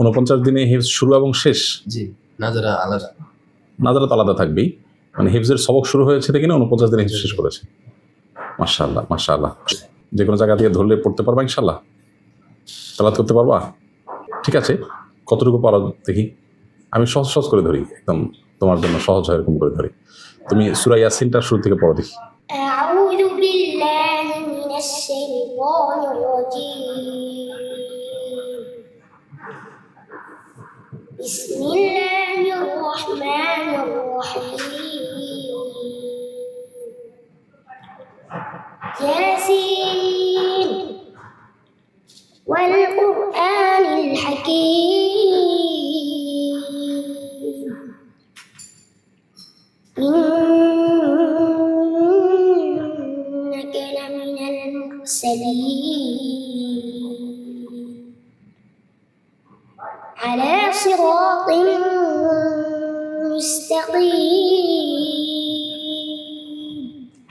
উনপঞ্চাশ দিনে হিফজ শুরু এবং শেষ জি নাজারা আলাদা নাজারাত আলাদা থাকবেই মানে হিফজের সবক শুরু হয়েছে থেকে না উনপঞ্চাশ দিনে হিফজ শেষ করেছে মাশাআল্লাহ মাশাআল্লাহ যে কোনো জায়গা থেকে ধরলে পড়তে পারবা ইনশাল্লাহ তালাত করতে পারবা ঠিক আছে কতটুকু পারো দেখি আমি সহজ সহজ করে ধরি একদম তোমার জন্য সহজ হয় এরকম করে ধরি তুমি সুরা ইয়াসিনটা শুরু থেকে পড়ো দেখি أعوذ بالله من الشيطان الرجيم بسم الله الرحمن الرحيم. ياسين والقرآن الحكيم. إنك لمن المرسلين. على صراط مستقيم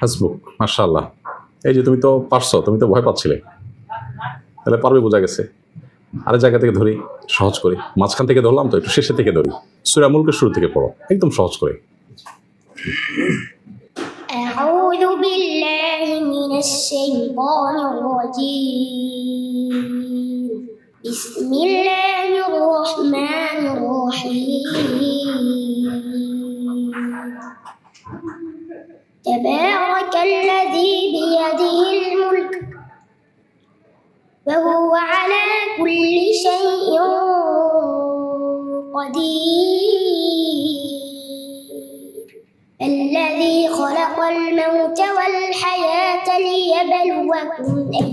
হাসবুক মাশাআল্লাহ এই যে তুমি তো পারছো তুমি তো ভয় পাচ্ছিলে তাহলে পারবে বোঝা গেছে আরেক জায়গা থেকে ধরি সহজ করে মাঝখান থেকে ধরলাম তো একটু শেষে থেকে ধরি সুরা মুলকের শুরু থেকে পড়ো একদম সহজ করে أعوذ بالله من الشيطان الرجيم بسم الله الرحمن الرحيم. تبارك الذي بيده الملك وهو على كل شيء قدير. الذي خلق الموت والحياة ليبلوكم.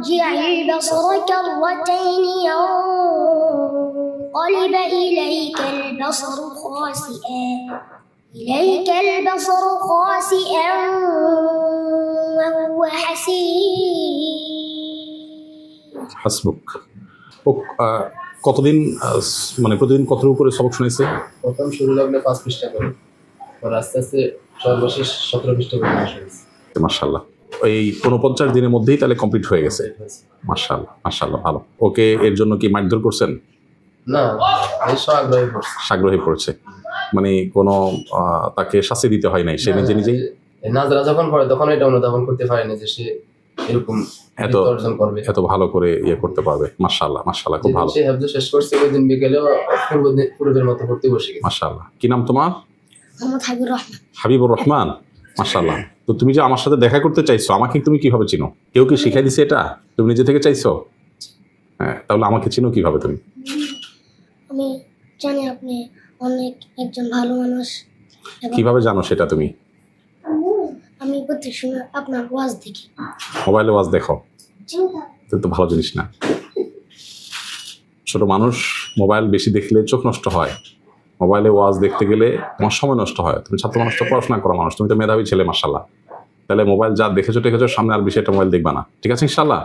ارجع البصر كرتين ينقلب إليك البصر خاسئا إليك البصر خاسئا وهو حسير হাসবুক ও আহ, কতদিন আহ, মানে প্রতিদিন কতটুকু করে সবক শুনেছে প্রথম শুরু লাগলে পাঁচ পৃষ্ঠা করে পর আস্তে আস্তে সর্বশেষ সতেরো পৃষ্ঠা করে শেষ হয়েছে মার্শাল্লাহ এই উনপঞ্চাশ দিনের মধ্যেই তাহলে কমপ্লিট হয়ে গেছে। মার্শাল্লাহ মার্শাল্লাহ ভালো। ওকে এর জন্য কি মারধর করছেন? না আগ্রহী পড়ছে। মানে কোনো আহ, তাকে শাস্তি দিতে হয় নাই সে নিজে নিজেই? নাজরা যখন পড়ে তখন এটা অনুধাবন করতে পারেনি যে সে এরকম এত অর্জন করবে। এত ভালো করে ইয়ে করতে পারবে। মার্শাল্লাহ মার্শাল্লাহ খুব ভালো। সে হেফজ শেষ করছে ওই দিন পূর্ব পূর্বের মতো পড়তে বসে গেছে। মার্শাল্লাহ কি নাম তোমার? মোহাম্মদ হাবিবুর রহমান। হাবিবুর রহমান। মার্শাল্লাহ তো তুমি যে আমার সাথে দেখা করতে চাইছো আমাকে তুমি কীভাবে চিনো? কেউ কি শিখাই দিছে এটা? তুমি নিজে থেকে চাইছো? হ্যাঁ তাহলে আমাকে চিনো কীভাবে তুমি? আমি জানি আপনি অনেক একজন ভালো মানুষ। কীভাবে জানো সেটা তুমি? আমি প্রত্যেক সময় আপনার ওয়াজ দেখি। মোবাইলে ওয়াজ দেখো। তো তো ভালো জিনিস না। ছোট মানুষ মোবাইল বেশি দেখলে চোখ নষ্ট হয়। মোবাইলে ওয়াজ দেখতে গেলে তোমার সময় নষ্ট হয়। তুমি ছাত্র মানুষ তো পড়াশোনা করো মানুষ, তুমি তো মেধাবী ছেলে মাসাল্লাহ তাহলে মোবাইল যা দেখেছ দেখেছ সামনে আর বিষয়টা মোবাইল দেখবা না। ঠিক আছে ইনশাল্লাহ